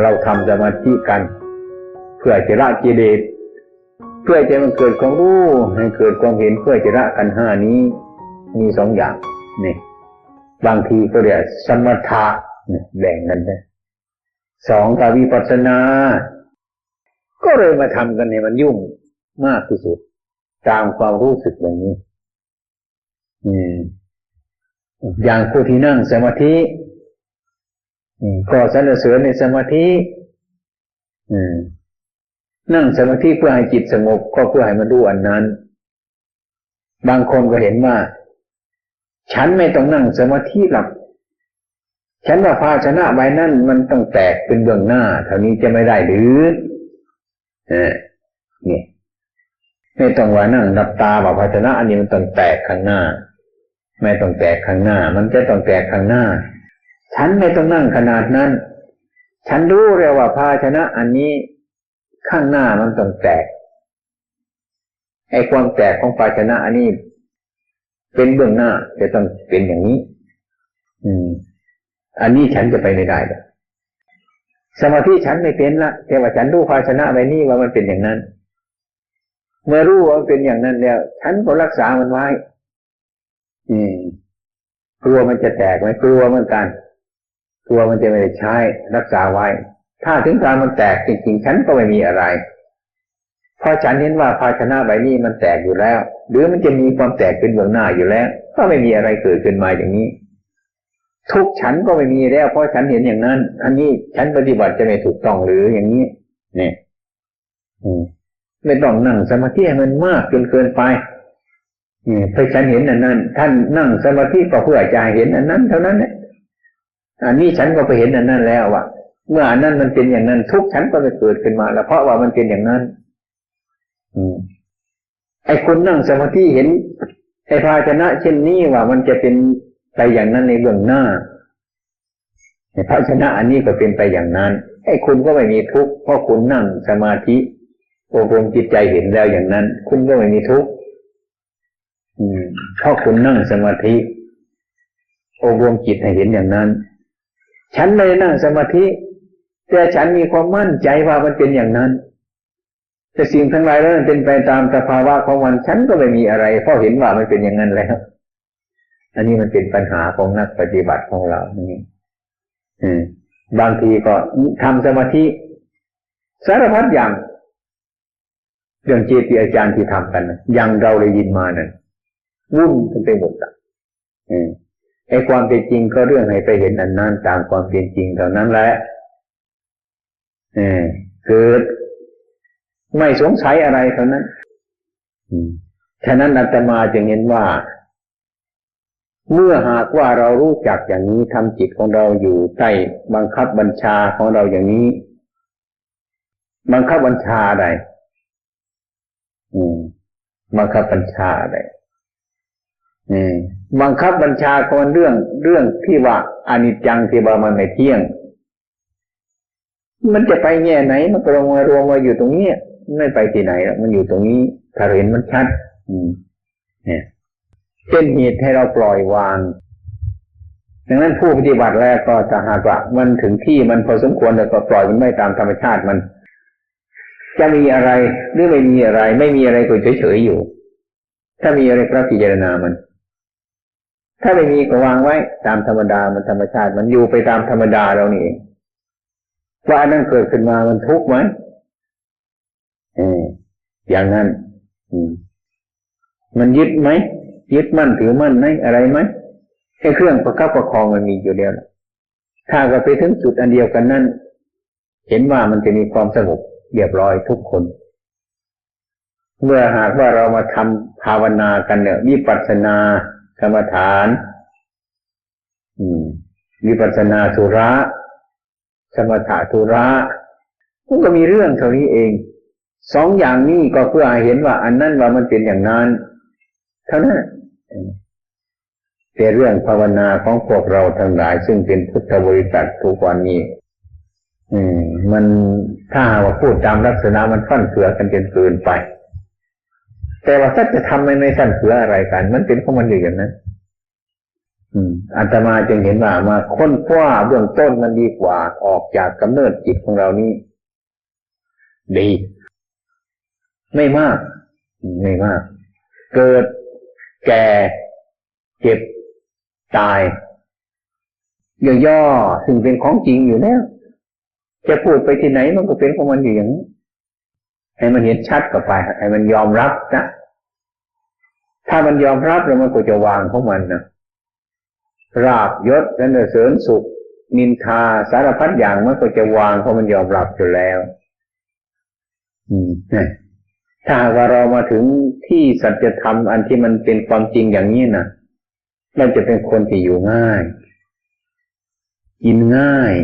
เราทำสมาธิกัน เพื่อจะละกิเลสเพื่อจะมันเกิดความรู้ให้เกิดความเห็นเพื่อจะละกันห้านี้ มีสองอย่างนี่บางทีก็เรียกสมถะแบ่งกันได้สองกาวิปัสสนา ก็เลยมาทำกันเนี่ยมันยุ่งมากที่สุด ตามความรู้สึกอย่างนี้ อืมอย่างผู้ที่นั่งสมาธิ ก็สรรเสริญในสมาธิอนั่งสมาธิเพื่อให้จิตสงบก็เพื่อให้มันรู้อันนั้น บางคนก็เห็นว่า ฉันไม่ต้องนั่งสมาธิหรอกฉันว่าภาชนะใบนั้นมันต้องแตกเป็นเบื้องหน้าเท่านี้จะไม่ได้หรือเนี่ไม่ต้องว่านั่งดับตาว่าภาชนะ อันนี้มันต้องแตกข้างหน้า ไม่ต้องแตกข้างหน้า มันจะต้องแตกข้างหน้า ฉันไม่ต้องนั่งขนาดนั้น ฉันรู้เลยว่าภาชนะอันนี้ข้างหน้ามันต้องแตกไอ้ความแตกของภาชนะอันนี้ เป็นเบื้องหน้าจะต้องเป็นอย่างนี้ อืม อันนี้ฉันจะไปไม่ได้เลยสมาธิฉันไม่เป็นละแต่ว่าฉันรู้ภาชนะใบนี้ว่ามันเป็นอย่างนั้น เมื่อรู้ว่ามันเป็นอย่างนั้นแล้ว ฉันก็รักษามันไว้ อืมกลัวมันจะแตกไหมกลัวเหมือนกัน กลัวมันจะไม่ได้ใช้รักษาไว้ ถ้าถึงการมันแตกจริงๆฉันก็ไม่มีอะไรเพราะฉันเห็นว่าภาชนะใบนี้มันแตกอยู่แล้ว หรือมันจะมีความแตกเป็นเบื้องหน้าอยู่แล้ว ก็ไม่มีอะไรเกิดขึ้นมาอย่างนี้ ทุกฉันก็ไม่มีแล้ว เพราะฉันเห็นอย่างนั้น อันนี้ฉันปฏิบัติจะไม่ถูกต้องหรืออย่างนี้ เนี่ยอืมไม่ต้องนั่งสมาธิมันมากจนเกินไปเพื่อฉันเห็นอันนั้น ท่านนั่งสมาธิก็เพื่อจะเห็นอันนั้น เท่านั้นเนี่ย อันนี้ฉันก็ไปเห็นอันนั้นแล้วว่าเมื่ออันนั้นมันเป็นอย่างนั้น ทุกฉันก็จะเกิดขึ้นมา แล้วเพราะว่ามันเป็นอย่างนั้น อืมไอ้คนนั่งสมาธิเห็นไอ้ภาชนะ เช่นนี้ว่ามันจะเป็นไปอย่างนั้นในเบื้องหน้าไอ้ภาชนะอันนี้ก็เป็นไปอย่างนั้น ไอ้คุณก็ไม่มีทุกข์เพราะคุณนั่งสมาธิอบรมจิตใจเห็นแล้วอย่างนั้น คุณก็ไม่มีทุกข์อืมเพราะคุณนั่งสมาธิอบรมจิตให้เห็นอย่างนั้น ฉันเลยนั่งสมาธิ แต่ฉันมีความมั่นใจว่ามันเป็นอย่างนั้น แต่สิ่งทั้งหลายนั้นเป็นไปตามสภาวะของมัน ฉันก็ไม่มีอะไร เพราะเห็นว่ามันเป็นอย่างนั้นแล้ว อันนี้มันเป็นปัญหาของนักปฏิบัติของเรานี่บางทีก็ทำสมาธิสารพัดอย่างเรื่องเจติอาจารย์ที่ทำกันอย่างเราได้ยินมานั่นวุ่นกันไปหมดอะอืม ไอ้ความเป็นจริงก็เรื่องให้ไปเห็นอันนั้นตามความเป็นจริงเท่านั้นแหละเออเกิดไม่สงสัยอะไรเท่านั้นฉะนั้นอาตมาจึงเห็นว่า เมื่อหากว่าเรารู้จักอย่างนี้ทำจิตของเราอยู่ใต้บังคับบัญชาของเราอย่างนี้ บังคับบัญชาอะไรอืมบังคับบัญชาอะไรอืม บังคับบัญชาคนเรื่องเรื่องที่ว่าอนิจจังที่ว่ามันไม่เที่ยง มันจะไปแง่ไหนมันก็รวมมารวมมาอยู่ตรงนี้ไม่ไปที่ไหนหรอกมันอยู่ตรงนี้ถ้าเห็นมันชัด อืม เนี่ยเป็นเหตุให้เราปล่อยวางดังนั้นผู้ปฏิบัติแล้วก็จะหากว่ามันถึงที่มันพอสมควรแต่ก็ปล่อยมันไม่ตามธรรมชาติมัน จะมีอะไรหรือไม่มีอะไร ไม่มีอะไรก็เฉยๆอยู่ ถ้ามีอะไรก็พิจารณามัน ถ้าไม่มีก็วางไว้ ตามธรรมดามันธรรมชาติ มันอยู่ไปตามธรรมดาเรานี่เองว่าอันนั้นเกิดขึ้นมามันทุกข์ไหมเอออย่างนั้น อืม มันยึดไหมยึดมั่นถือมั่นไหมอะไรไหมแค่เครื่องประคับประคองมันมีอยู่เดียวถ้าก็ไปถึงจุดอันเดียวกันนั้นเห็นว่ามันจะมีความสงบเรียบร้อยทุกคน เมื่อหากว่าเรามาทำภาวนากันเนี่ยวิปัสสนา กรรมฐานวิปัสนาธุระสมถะธุระมันก็มีเรื่องเท่านี้เอง สองอย่างนี้ก็เพื่อให้เห็นว่า อันนั้นว่ามันเป็นอย่างนั้นเท่านั้นแต่เรื่องภาวนาของพวกเราทั้งหลาย ซึ่งเป็นพุทธบริษัททุกวันนี้ อืม มันถ้าว่าพูดตามลักษณะมันฟั่นเฟือกันจนเกินไป แต่ว่าถ้าจะทำไม่ไม่สั้นเฟืออะไรกัน มันเป็นของมันอยู่อย่างนั้นอืมอาตมาจึงเห็นว่ามาค้นคว้าเบื้องต้นมันดีกว่าออกจากกำเนิดจิตของเรานี้ดี ไม่มาก ไม่มาก เกิดแก่ เจ็บ ตายย่อๆซึ่งเป็นของจริงอยู่แล้ว จะพูดไปที่ไหนมันก็เป็นของมันอยู่อย่างนี้ ให้มันเห็นชัดกับไปให้มันยอมรับนะถ้ามันยอมรับแล้วมันก็จะวางของมันนะราบยศสรรเสริญสุข นินทาสารพัดอย่างมันก็จะวางเพราะมันยอมรับอยู่แล้ว อืมถ้าว่าเรามาถึงที่สัจธรรมอันที่มันเป็นความจริงอย่างนี้นะมันจะเป็นคนที่อยู่ง่าย กินง่าย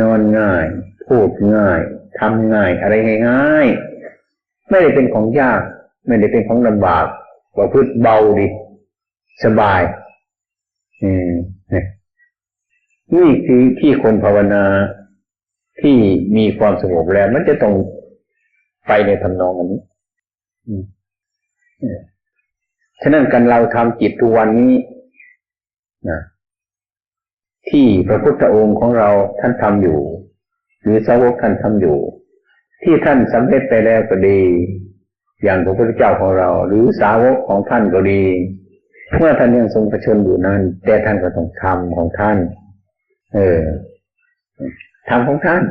นอนง่าย พูดง่ายทำง่าย อะไรง่ายๆ ไม่ได้เป็นของยาก ไม่ได้เป็นของลำบากว่าพืชเบาดีสบาย อืมนี่คือที่คนภาวนาที่มีความสงบแล้ว มันจะต้องไปในทำนองอันนี้ฉะนั้นการเราทำจิตทุกวันนี้นะที่พระพุทธองค์ของเราท่านทำอยู่ หรือสาวกท่านทำอยู่ ที่ท่านสำเร็จไปแล้วก็ดี อย่างพระพุทธเจ้าของเรา หรือสาวกของท่านก็ดีเมื่อท่านยังทรงประชนอยู่นั้น แต่ท่านก็ต้องทำของท่าน เออทำของท่าน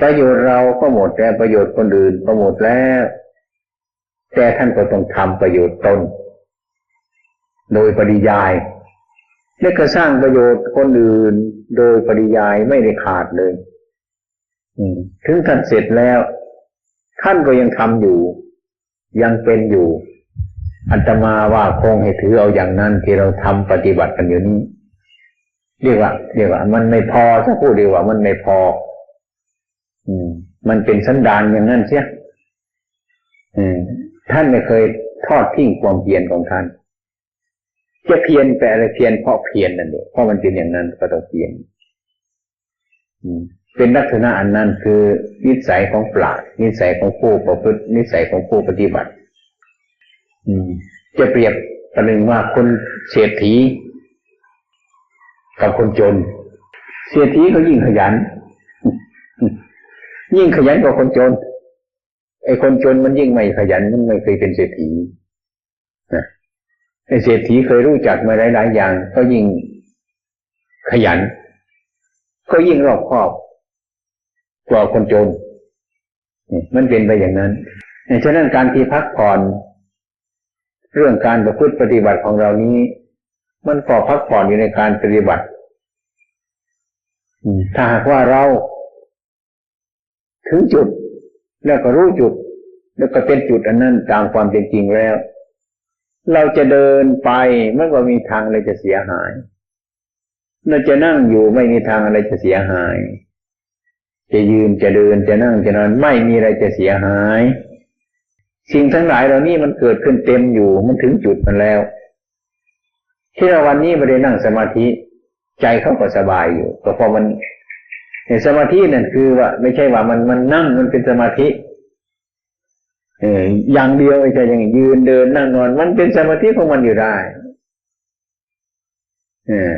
ประโยชน์เราก็หมดแล้วประโยชน์คนอื่นก็หมดแล้ว แต่ท่านก็ต้องทำประโยชน์ตน โดยปริยาย และก็สร้างประโยชน์คนอื่น โดยปริยายไม่ได้ขาดเลย ถึงท่านเสร็จแล้ว ท่านก็ยังทำอยู่ ยังเป็นอยู่อัตมาว่าคงให้ถือเอาอย่างนั้นที่เราทำปฏิบัติกันอยู่นี้เรียกว่าเรียกว่า มันไม่พอถ้าพูดเรียกว่ามันไม่พอ อืม มันเป็นสันดานอย่างนั้นเสียอืม ท่านไม่เคยทอดทิ้งความเพียรของท่าน จะเพียรแต่อะไรเพียรเพราะเพียรนั่นเองเพราะมันเป็นอย่างนั้นก็ต้องเพียร เป็นลักษณะอันนั้นคือนิสัยของปราชนิสัยของผู้ประพฤตินิสัยของผู้ปฏิบัติจะเปรียบประหนึ่งว่าคนเศรษฐีกับคนจน เศรษฐีเขายิ่งขยัน ยิ่งขยันกว่าคนจนไอ้คนจนมันยิ่งไม่ขยันมันไม่เคยเป็นเศรษฐีไอ้เศรษฐีเคยรู้จักมาหลายๆอย่าง ก็ยิ่งขยัน ก็ยิ่งรอบคอบ กว่าคนจนมันเป็นไปอย่างนั้นฉะนั้นการที่พักผ่อน เรื่องการประพฤติปฏิบัติของเรานี้ มันก็พักผ่อนอยู่ในการปฏิบัติถ้าหากว่าเรา ถึงจุด แล้วก็รู้จุด แล้วก็เป็นจุดอันนั้นตามความเป็นจริงแล้ว เราจะเดินไปมันก็มีทางอะไรจะเสียหาย เราจะนั่งอยู่ไม่มีทางอะไรจะเสียหาย จะยืนจะเดินจะนั่งจะนอนไม่มีอะไรจะเสียหาย สิ่งทั้งหลายเหล่านี้มันเกิดขึ้นเต็มอยู่มันถึงจุดมันแล้ว ที่เราวันนี้ไม่ได้นั่งสมาธิ ใจเขาก็สบายอยู่ก็พอมันในสมาธินั่นคือว่า ไม่ใช่ว่ามันมันนั่งมันเป็นสมาธิเอออย่างเดียวไม่ใช่อย่างยืนเดินนั่งนอน มันเป็นสมาธิของมันอยู่ได้ เออ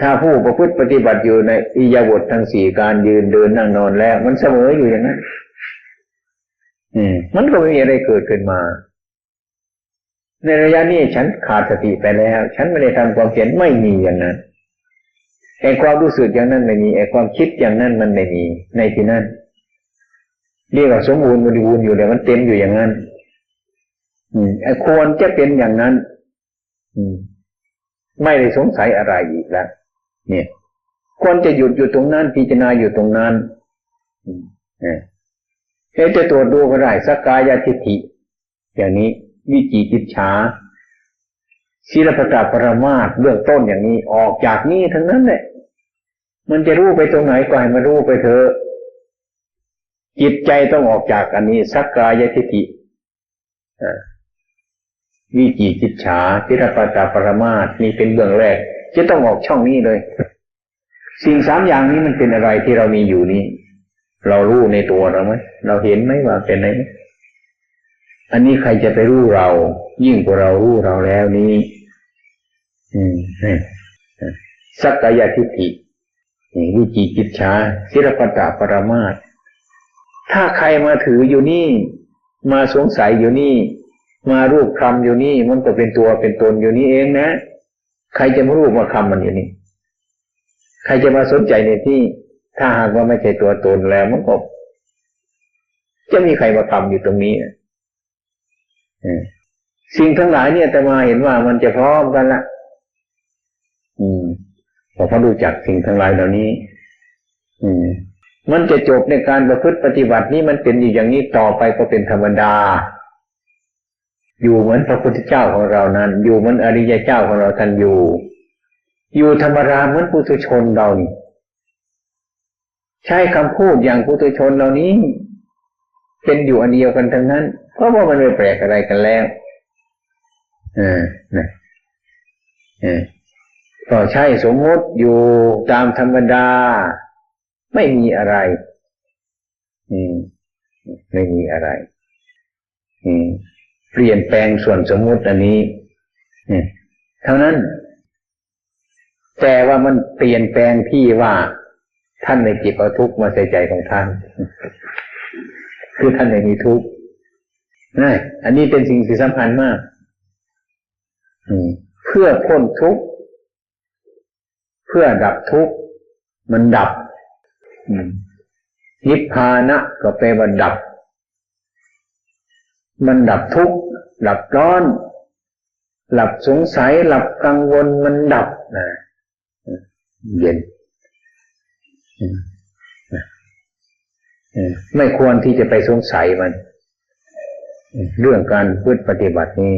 ถ้าผู้ประพฤติปฏิบัติอยู่ในอิยาบททั้งสี่การยืนเดินนั่งนอนแล้ว มันเสมออยู่อย่างนั้นมันก็ไม่มีอะไรเกิดขึ้นมา ในระยะนี้ฉันขาดสติไปแล้ว ฉันไม่ได้ทำความเพียรไม่มีอย่างนั้นไอ้ความรู้สึกอย่างนั้นไม่มีไอ้ความคิดอย่างนั้นมันไม่มีในที่นั้นเรียกว่าสมบูรณ์บริบูรณ์อยู่เลยมันเต็มอยู่อย่างนั้น อืมไอ้ควรจะเป็นอย่างนั้น อืม ไม่ได้สงสัยอะไรอีกแล้ว เนี่ยควรจะหยุดอยู่ตรงนั้นพิจารณาอยู่ตรงนั้นอืมเอจะตรวจดูก็ได้สกายาทิฏฐิอย่างนี้ วิจิกิจฉาศีลปตาปรมาตเบื้องต้นอย่างนี้ออกจากนี้ทั้งนั้นเลยมันจะรู้ไปตรงไหนก็ให้มารู้ไปเถอะจิตใจต้องออกจากอันนี้สักกายทิฏฐิวิจิกิจฉาศีลปตาปรมาตนี่เป็นเบื้องแรก จะต้องออกช่องนี้เลย สิ่งสามอย่างนี้มันเป็นอะไรที่เรามีอยู่นี้ เรารู้ในตัวเราไหมเราเห็นไหมว่าเป็นไหนอันนี้ใครจะไปรู้เรา ยิ่งกว่าเรารู้เราแล้วนี้ อืมนี่สักกายทิฏฐิวิจิกิจฉาศิรปตะปรามาสถ้าใครมาถืออยู่นี่ มาสงสัยอยู่นี่ มารูปคำอยู่นี่ มันก็เป็นตัวเป็นตนอยู่นี่เองนะ ใครจะมารูปมาคำมันอยู่นี่ ใครจะมาสนใจในที่ ถ้าหากว่าไม่ใช่ตัวตนแล้วมันก็จะมีใครมาทำอยู่ตรงนี้นะสิ่งทั้งหลายเนี่ยแต่มาเห็นว่ามันจะพร้อมกันละอืมพอเขารู้จักสิ่งทั้งหลายเหล่านี้ อืมมันจะจบในการประพฤติปฏิบัตินี้มันเป็นอยู่อย่างนี้ต่อไปก็เป็นธรรมดา อยู่เหมือนพระพุทธเจ้าของเรานั้น อยู่เหมือนอริยเจ้าของเราท่านอยู่ อยู่ธรรมดาเหมือนปุถุชนเรานี่ใช้คำพูดอย่างปุถุชนเหล่านี้ เป็นอยู่อันเดียวกันทั้งนั้น เพราะว่ามันไม่แปลกอะไรกันแล้วอ่านะอ่าก็ใช่สมมติอยู่ตามธรรมดา ไม่มีอะไร อืม ไม่มีอะไร อืม เปลี่ยนแปลงส่วนสมมุติอันนี้เท่านั้น แต่ว่ามันเปลี่ยนแปลงที่ว่าท่านในจิตเอาทุกข์มาใส่ใจของท่าน คือท่านไม่มีทุกข์นี่อันนี้เป็นสิ่งที่สำคัญมากเพื่อพ้นทุกข์เพื่อดับทุกข์มันดับนิพพานะก็แปลว่าดับ มันดับทุกข์ดับร้อน หลับสงสัยหลับกังวลมันดับนะเย็นไม่ควรที่จะไปสงสัยมัน เรื่องการพึ่ปฏิบัตินี้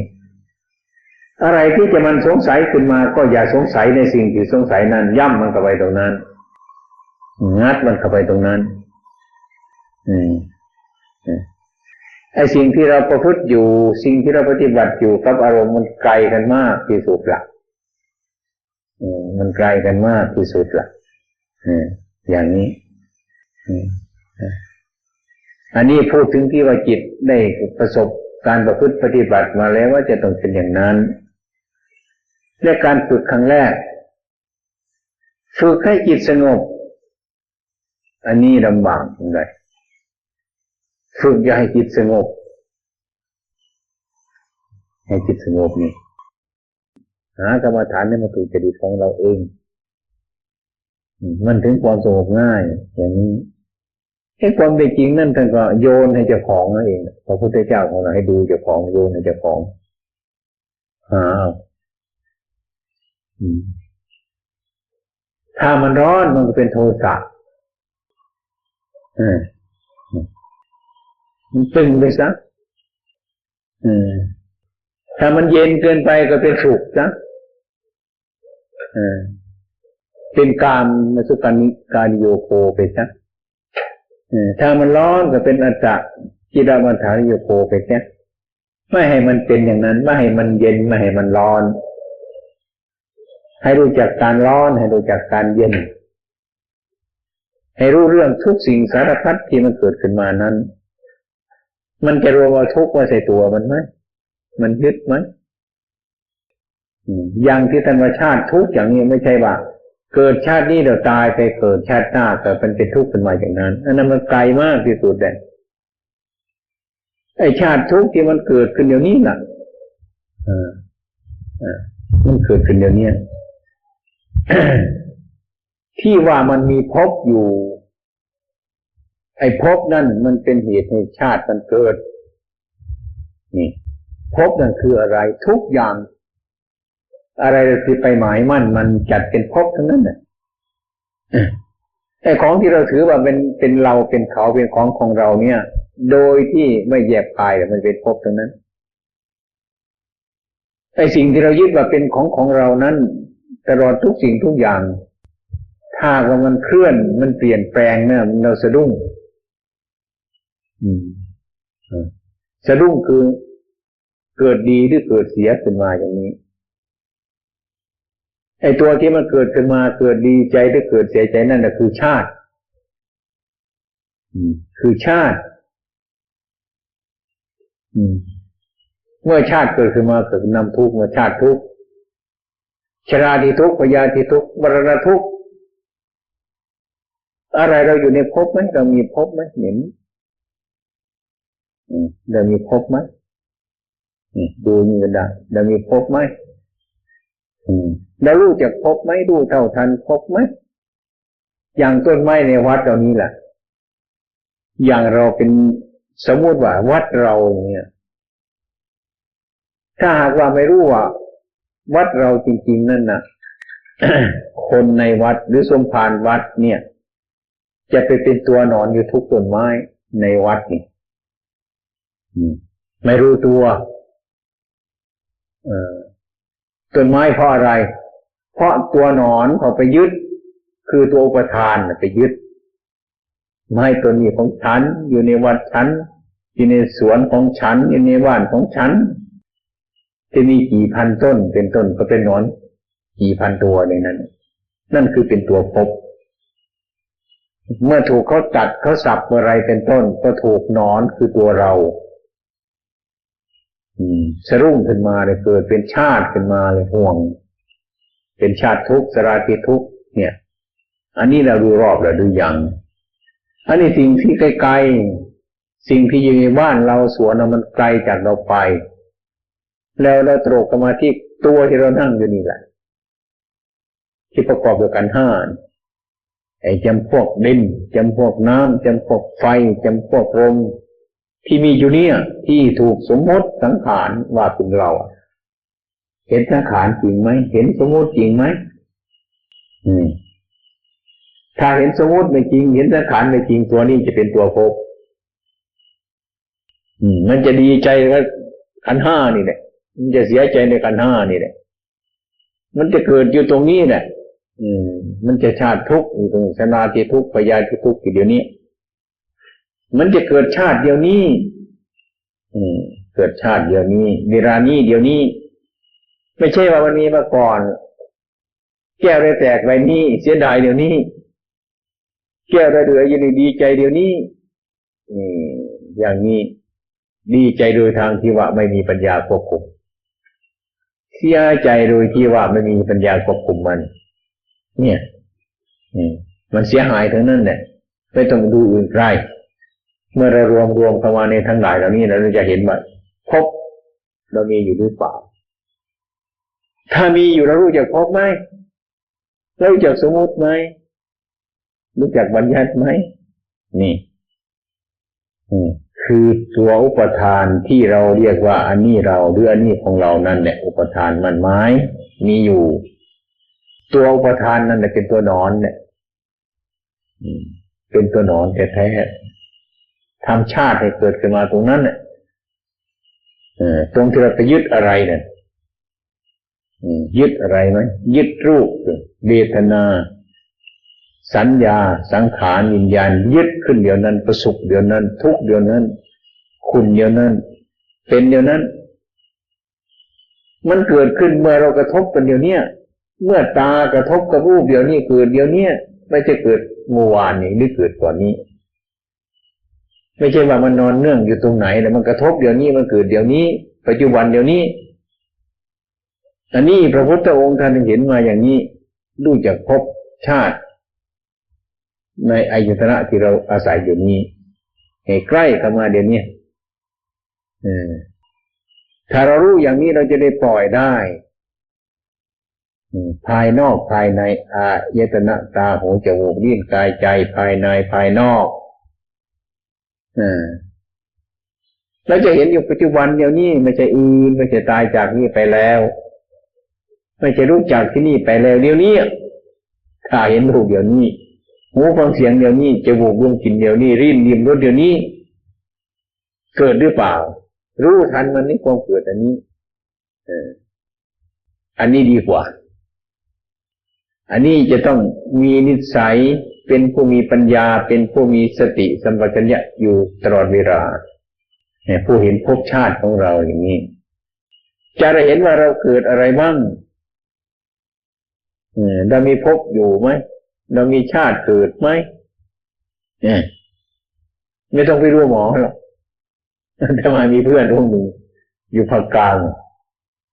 อะไรที่จะมันสงสัยขึ้นมา ก็อย่าสงสัยในสิ่งที่สงสัยนั้น ย่ำมันเข้าไปตรงนั้น งัดมันเข้าไปตรงนั้น อืม ไอ้สิ่งที่เราประพฤติอยู่ สิ่งที่เราปฏิบัติอยู่กับอารมณ์มันไกลกันมากที่สุดละมันไกลกันมากที่สุดละอย่างนี้อันนี้พูดถึงที่ว่าจิตได้ประสบการประพฤติปฏิบัติมาแล้วว่าจะต้องเป็นอย่างนั้นและการฝึกครั้งแรก ฝึกให้จิตสงบ อันนี้ลำบากอย่างไร ฝึกอย่าให้จิตสงบ ให้จิตสงบนี่หากรรมฐานในมาถูกจริตของเราเอง มันถึงความสงบง่าย อย่างนี้ไอ้ความเป็นจริงนั่นท่านก็โยนให้เจ้าของนั่นเองพระพุทธเจ้าของเราให้ดูเจ้าของโยนให้เจ้าของหาถ้ามันร้อนมันก็เป็นโทสะ มันตึงไปซะถ้ามันเย็นเกินไปก็เป็นสุขนะเป็นการมาสุการการโยโคไปซะถ้ามันร้อนก็เป็นอัตตะจิรามันฐานโยโคไปซะไม่ให้มันเป็นอย่างนั้น ไม่ให้มันเย็นไม่ให้มันร้อน ให้รู้จักการร้อน ให้รู้จักการเย็น ให้รู้เรื่องทุกสิ่งสารพัดที่มันเกิดขึ้นมานั้น มันจะรวมเอาทุกข์มาใส่ตัวมันไหมมันยึดไหมอย่างที่ธรรมชาติทุกอย่างนี้ไม่ใช่ว่า เกิดชาตินี้เราตายไปเกิดชาติหน้าแต่เป็นเป็นทุกข์ขึ้นมาอย่างนั้น อันนั้นมันไกลมากที่สุดเลยไอชาติทุกข์ที่มันเกิดขึ้นเดี๋ยวนี้น่ะอ่าอ่ามันเกิดขึ้นเดี๋ยวนี้ที่ว่ามันมีภพอยู่ ไอ้ภพนั่นมันเป็นเหตุให้ชาติมันเกิด นี่ภพนั่นคืออะไร ทุกอย่าง อะไรที่ไปหมายมั่น มันจัดเป็นภพทั้งนั้นน่ะไอ้ของที่เราถือว่าเป็นเป็นเราเป็นเขาเป็นของของเราเนี่ย โดยที่ไม่แยบคายมันเป็นภพทั้งนั้นไอ้สิ่งที่เรายึดว่าเป็นของของเรานั้นตลอดทุกสิ่งทุกอย่าง ถ้าว่ามันเคลื่อนมันเปลี่ยนแปลงเนี่ยเราสะดุ้ง สะดุ้งคือเกิดดีหรือเกิดเสียขึ้นมาอย่างนี้ ไอ้ตัวที่มันเกิดขึ้นมาเกิดดีใจหรือเกิดเสียใจนั่นแหละคือชาติคือชาติเมื่อชาติเกิดขึ้นมาเกิดนำทุกข์เมื่อชาติทุกข์ชราที่ทุกข์พยาธิทุกข์มรณะทุกข์อะไรเราอยู่ในภพไหมเรามีภพไหมเห็น เรามีภพไหมอืมดูนี่ก็ได้เรามีภพไหมอืมเรารู้จักภพไหมรู้เท่าทันภพไหมอย่างต้นไม้ในวัดเรานี้แหละอย่างเราเป็นสมมติว่าวัดเราเนี่ย ถ้าหากว่าไม่รู้ว่า วัดเราจริง ๆ นั่นนะคนในวัดหรือสมภารวัดเนี่ย จะไปเป็นตัวหนอนอยู่ทุกต้นไม้ในวัดนี่อืม ไม่รู้ตัวต้นไม้เพราะอะไร เพราะตัวหนอนเขาไปยึด คือตัวอุปทานไปยึด ไม้ตัวนี้ของฉัน อยู่ในวัดฉัน อยู่ในสวนของฉัน อยู่ในบ้านของฉัน จะมีกี่พันต้นเป็นต้นก็เป็นหนอน กี่พันตัวในนั้น นั่นคือเป็นตัวภพเมื่อถูกเขาจัดเขาสับเมื่อไรเป็นต้น ก็ถูกหนอนคือตัวเรา สรุ่งขึ้นมาเลยเกิดเป็นชาติขึ้นมาเลยห่วง เป็นชาติทุกสราติทุกเนี่ย อันนี้เราดูรอบเราดูยังอันนี้สิ่งที่ไกลๆสิ่งที่อยู่ในบ้านเราสวนเรามันไกลจากเราไป แล้วเราตรกกมาที่ตัวที่เรานั่งอยู่นี่แหละ ที่ประกอบด้วยกันห้าไอ้จำพวกดินจำพวกน้ำจำพวกไฟจำพวกลม ที่มีอยู่เนี่ย ที่ถูกสมมติสังขารว่าเป็นเรา เห็นสังขารจริงไหมเห็นสมมติจริงไหมอืมถ้าเห็นสมมติไม่จริง เห็นสังขารไม่จริงตัวนี้จะเป็นตัวภพมันจะดีใจกับขันห้านี่แหละ มันจะเสียใจในขันห้านี่แหละ มันจะเกิดอยู่ตรงนี้แหละ อืม มันจะชาติทุกข์อยู่ตรงชนาที่ทุกข์พยาธิทุกข์อยู่เดี๋ยวนี้ มันจะเกิดชาติเดียวนี้เกิดชาติเดียวนี้เวลานี้เดียวนี้ ไม่ใช่ว่ามันมีมาก่อน แก้วได้แตกไปนี่เสียดายเดี๋ยวนี้ แก้วได้เหลืออยังดีใจเดี๋ยวนี้อืมอย่างนี้ดีใจโดยทางที่ว่าไม่มีปัญญาควบคุมเสียใจโดยที่ว่าไม่มีปัญญาควบคุมมัน เนี่ยมมันเสียหายทั้งนั้นแหละไม่ต้องดูอื่นไกล เมื่อเรารวมรวมเข้ามาในทั้งหลายเหล่านี้เราจะเห็นว่าพบเรามีอยู่หรือเปล่า ถ้ามีอยู่เรารู้จักพบไหมเรารู้จักสมมติไหมรู้จักบัญญัติไหมนี่คือตัวอุปทานที่เราเรียกว่า อันนี้เราหรืออันนี้ของเรานั่นแหละอุปทานมันไม้มีอยู่ ตัวอุปทานนั่นแหละเป็นตัวนอนเนี่ยเป็นตัวนอนแท้ๆ ทำชาติให้เกิดขึ้นมาตรงนั้นเนี่ยตรงที่เราไปยึดอะไรเนี่ยยึดอะไรไหมยึดรูปเวทนา สัญญา สังขารวิญญาณ ยึดขึ้นเดียวนั้น ประสุขเดียวนั้น ทุกเดียวนั้น คุณเดียวนั้น เป็นเดียวนั้น มันเกิดขึ้นเมื่อเรากระทบกันเดียวเนี้ยเมื่อตากระทบกับรูปเดียวนี้เกิดเดียวเนี้ยไม่ใช่เกิดเมื่อวานนี้หรือเกิดก่อนนี้ ไม่ใช่ว่ามันนอนเนื่องอยู่ตรงไหนแต่มันกระทบเดี๋ยวนี้มันเกิดเดี๋ยวนี้ ปัจจุบันเดี๋ยวนี้อันนี้พระพุทธองค์ท่านเห็นมาอย่างนี้ดูจากพบชาติ ในอายุตนะที่เราอาศัยอยู่นี้ให้ใกล้เข้ามาเดี๋ยวนี้ถ้าเรารู้อย่างนี้เราจะได้ปล่อยได้ภายนอกภายในอายตนะตาหูจมูกลิ้นกายใจภายในภายนอก เราจะเห็นอยู่ปัจจุบันเดี๋ยวนี้ไม่ใช่อื่นไม่ใช่ตายจากนี้ไปแล้ว ไม่ใช่รู้จักที่นี่ไปแล้วเดี๋ยวนี้ถ้าเห็นรูปเดี๋ยวนี้หูฟังเสียงเดี๋ยวนี้จมูกดมกลิ่นเดี๋ยวนี้ริ้นริมรสเดี๋ยวนี้ เกิดหรือเปล่า รู้ทันมันนี่ความเกิดอันนี้ เอออันนี้ดีกว่า อันนี้จะต้องมีนิสัยเป็นผู้มีปัญญาเป็นผู้มีสติสัมปชัญญะอยู่ตลอดเวลาผู้เห็นภพชาติของเราอย่างนี้ จะเห็นว่าเราเกิดอะไรบ้างเรามีภพอยู่ไหมเรามีชาติเกิดไหมเนี่ยไม่ต้องไปรู้หมอหรอกแต่มามีเพื่อนพวกหนึ่งอยู่ภาคกลาง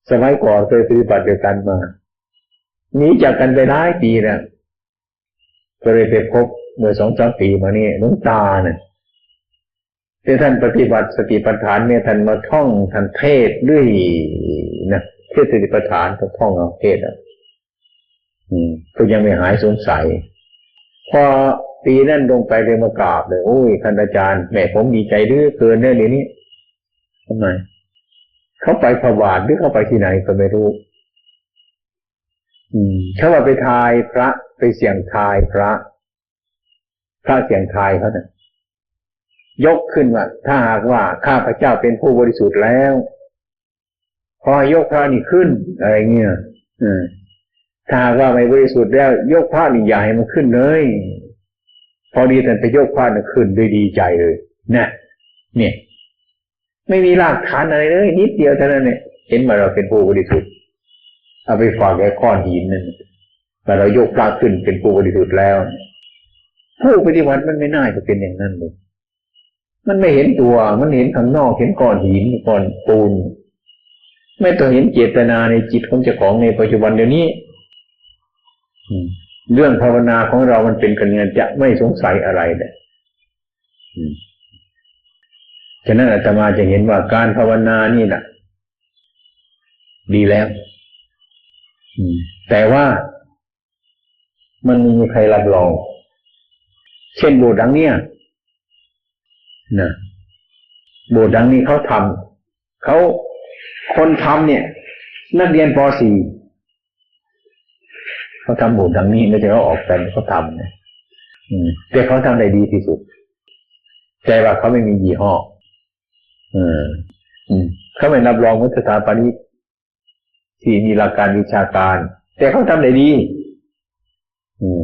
สมัยก่อนเคยปฏิบัติเดียวกันมา หนีจากกันไปหลายปีแล้วก็เลยไปพบเมื่อสองสามปีมานี่หลวงตาเนี่ยที่ท่านปฏิบัติสติปัฏฐานเนี่ยท่านมาท่องท่านเทศด้วยนะเทศสติปัฏฐานก็ท่องเอาเทศอะ อืมก็ยังไม่หายสงสัย พอปีนั่นลงไปเลยมากราบเลยโอ้ยท่านอาจารย์แม่ผมดีใจด้วยเกินเนี่ยเดี๋ยวนี้ทำไมเขาไปผวาดหรือเขาไปที่ไหนก็ไม่รู้ อืมเขาว่าไปทายพระไปเสี่ยงทายพระ พระเสี่ยงทายเขาเนี่ยยกขึ้นว่าถ้าหากว่าข้าพเจ้าเป็นผู้บริสุทธิ์แล้วพอยกพระนี่ขึ้นอะไรเงี้ยถ้าหากว่าไม่บริสุทธิ์แล้ว ยกพระนี่อย่าให้มันขึ้นเลย พอดีท่านไปยกพระนี่ขึ้นด้วยดีใจเลยนะเนี่ย ไม่มีรากฐานอะไรเลยนิดเดียวเท่านั้นเนี่ยเห็นว่าเราเป็นผู้บริสุทธิ์ เอาไปฝากไว้ก้อนหินนั่นแต่เรายกพระขึ้นเป็นผู้บริสุทธิ์แล้ว ผู้ปฏิบัติมันไม่น่าจะเป็นอย่างนั้นเลยมันไม่เห็นตัว มันเห็นข้างนอกเห็นก้อนหินก้อนปูน ไม่ต้องเห็นเจตนาในจิตของเจ้าของในปัจจุบันเดี๋ยวนี้เรื่องภาวนาของเรามันเป็นกันเงินจะไม่สงสัยอะไรเลยฉะนั้นอาตมาจะเห็นว่าการภาวนานี่นะดีแล้ว แต่ว่ามันมีใครรับรอง เช่นโบสถ์ดังเนี้ยนะโบสถ์ดังนี้เขาทำเขาคนทำเนี่ย นักเรียนป .4 เขาทำโบสถ์ดังนี้ไม่ใช่เขาออกแบบเขาทำนะแต่เขาทำได้ดีที่สุดแต่ว่าเขาไม่มียี่ห้ออืมเขาไม่รับรองว่าสถาปนิก ที่มีหลักการวิชาการ แต่เขาทำได้ดี อืม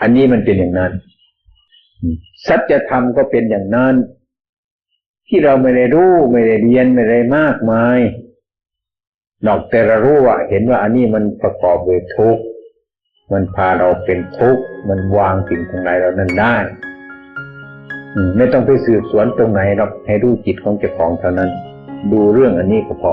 อันนี้มันเป็นอย่างนั้นสัจธรรมก็เป็นอย่างนั้น ที่เราไม่ได้รู้ไม่ได้เรียนไม่ได้มากมายนอกแต่เรารู้ว่าเห็นว่าอันนี้มันประกอบด้วยทุกข์มันพาเราเป็นทุกข์มันวางสิ่งทั้งหลายเรานั้นได้ไม่ต้องไปสืบสวนตรงไหนหรอกให้รู้จิตของเจ้าของเท่านั้น ดูเรื่องอันนี้ก็พอ